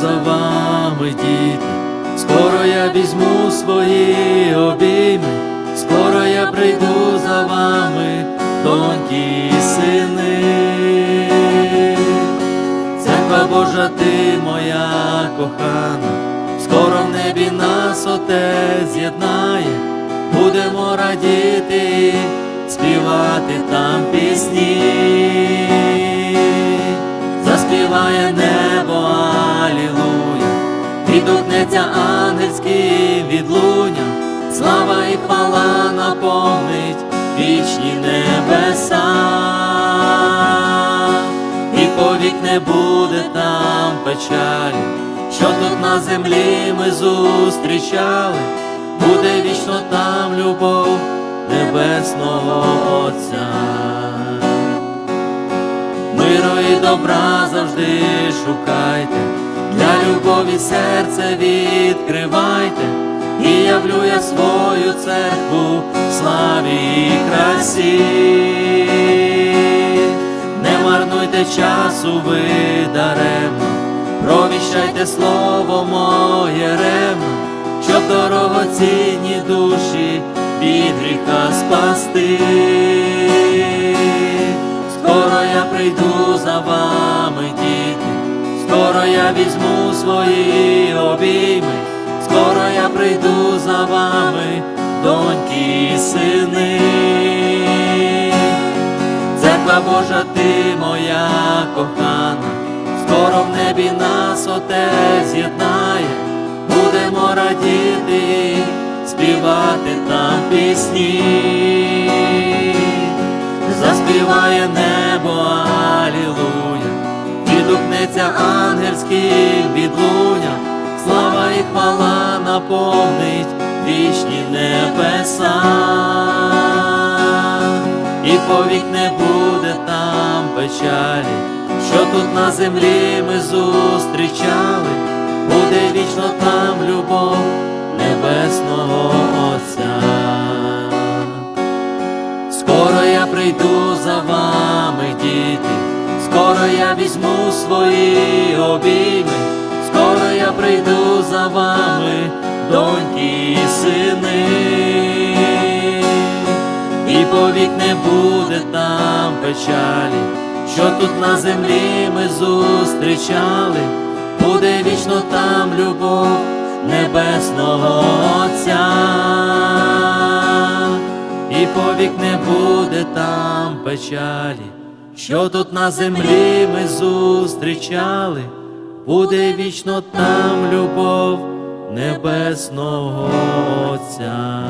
за вами, діти, скоро я візьму свої обійми, скоро я прийду за вами, доньки сини. Церква Божа, ти моя кохана, скоро в небі нас Отець з'єднає, будемо радіти, співати там пісні, відгукнеться ангельським відлунням, слава і хвала наповнить вічні небеса. І повік не буде там печалі, що тут на землі ми зустрічали, буде вічно там любов небесного Отця. Миру і добра завжди шукайте, любові серце відкривайте, і явлю я свою церкву в славі і красі. Не марнуйте часу ви даремно, провіщайте слово моє ревно, щоб дорогоцінні душі від гріха спасти. Скоро я прийду за вами, скоро я візьму свої обійми, скоро я прийду за вами, доньки і сини. Церква Божа, ти моя кохана, скоро в небі нас Отець з'єднає, будемо радіти, співати там пісні, відгукнеться ангельським відлуням, слава і хвала наповнить вічні небеса. І повік не буде там печалі, що тут на землі ми зустрічали, буде вічно там любов небесного скоро я візьму свої обійми, скоро я прийду за вами, доньки і сини. І повік не буде там печалі, що тут на землі ми зустрічали, буде вічно там любов небесного Отця, і повік не буде там печалі, що тут на землі ми зустрічали, буде вічно там любов небесного Отця.